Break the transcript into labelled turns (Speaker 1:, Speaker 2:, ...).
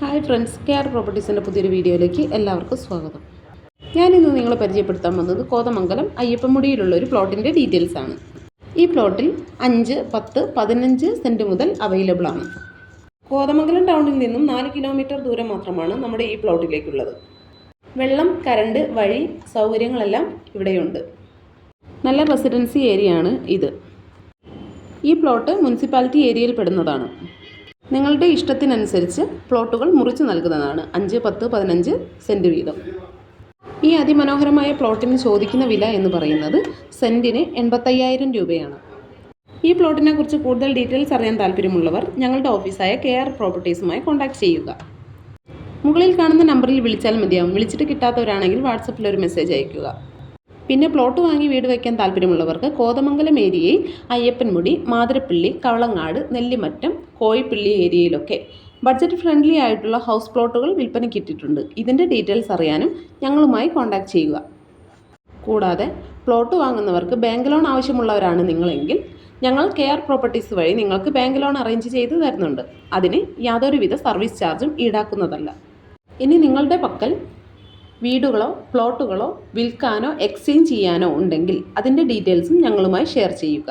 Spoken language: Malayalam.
Speaker 1: ഹായ് ഫ്രണ്ട്സ് കെ ആർ പ്രോപ്പർട്ടീസിന്റെ പുതിയൊരു വീഡിയോയിലേക്ക് എല്ലാവർക്കും സ്വാഗതം. ഞാനിന്ന് നിങ്ങളെ പരിചയപ്പെടുത്താൻ വന്നത് കോതമംഗലം അയ്യപ്പമുടിയിലുള്ള ഒരു പ്ലോട്ടിന്റെ ഡീറ്റെയിൽസ് ആണ്. ഈ പ്ലോട്ടിൽ അഞ്ച് പത്ത് പതിനഞ്ച് സെന്റ് മുതൽ അവൈലബിൾ ആണ്. കോതമംഗലം ടൗണിൽ നിന്നും നാല് കിലോമീറ്റർ ദൂരം മാത്രമാണ് നമ്മുടെ ഈ പ്ലോട്ടിലേക്കുള്ളത്. വെള്ളം കരണ്ട് വഴി സൗകര്യങ്ങളെല്ലാം ഇവിടെയുണ്ട്. നല്ല റെസിഡൻസി ഏരിയ ആണ് ഇത്. ഈ പ്ലോട്ട് മുനിസിപ്പാലിറ്റി ഏരിയയിൽ പെടുന്നതാണ്. നിങ്ങളുടെ ഇഷ്ടത്തിനനുസരിച്ച് പ്ലോട്ടുകൾ മുറിച്ച് നൽകുന്നതാണ്. അഞ്ച് പത്ത് പതിനഞ്ച് സെന്റ് വീതം. ഈ അതിമനോഹരമായ പ്ലോട്ടിന് ചോദിക്കുന്ന വില എന്ന് പറയുന്നത് സെന്റിന് എൺപത്തയ്യായിരം രൂപയാണ്. ഈ പ്ലോട്ടിനെ കുറിച്ച് കൂടുതൽ ഡീറ്റെയിൽസ് അറിയാൻ താല്പര്യമുള്ളവർ ഞങ്ങളുടെ ഓഫീസായ കെ ആർ പ്രോപ്പർട്ടീസുമായി കോൺടാക്ട് ചെയ്യുക. മുകളിൽ കാണുന്ന നമ്പറിൽ വിളിച്ചാൽ മതിയാവും. വിളിച്ചിട്ട് കിട്ടാത്തവരാണെങ്കിൽ വാട്സപ്പിൽ ഒരു മെസ്സേജ് അയയ്ക്കുക. പിന്നെ പ്ലോട്ട് വാങ്ങി വീട് വയ്ക്കാൻ താല്പര്യമുള്ളവർക്ക് കോതമംഗലം ഏരിയയിൽ അയ്യപ്പൻമുടി മാതിരപ്പള്ളി കവളങ്ങാട് നെല്ലിമറ്റം കോയിപ്പള്ളി ഏരിയയിലൊക്കെ ബഡ്ജറ്റ് ഫ്രണ്ട്ലി ആയിട്ടുള്ള ഹൗസ് പ്ലോട്ടുകൾ വിൽപ്പനയ്ക്ക് ഇട്ടിട്ടുണ്ട്. ഇതിന്റെ ഡീറ്റെയിൽസ് അറിയാനും ഞങ്ങളുമായി കോൺടാക്ട് ചെയ്യുക. കൂടാതെ പ്ലോട്ട് വാങ്ങുന്നവർക്ക് ബാങ്ക് ലോൺ ആവശ്യമുള്ളവരാണ് നിങ്ങളെങ്കിൽ ഞങ്ങൾ കെ ആർ പ്രോപ്പർട്ടീസ് വഴി നിങ്ങൾക്ക് ബാങ്ക് ലോൺ അറേഞ്ച് ചെയ്ത് തരുന്നുണ്ട്. അതിന് യാതൊരുവിധ സർവീസ് ചാർജും ഈടാക്കുന്നതല്ല. ഇനി നിങ്ങളുടെ പക്കൽ വീടുകളോ പ്ലോട്ടുകളോ വിൽക്കാനോ എക്സ്ചേഞ്ച് ചെയ്യാനോ ഉണ്ടെങ്കിൽ അതിന്റെ ഡീറ്റെയിൽസും ഞങ്ങളുമായി ഷെയർ ചെയ്യുക.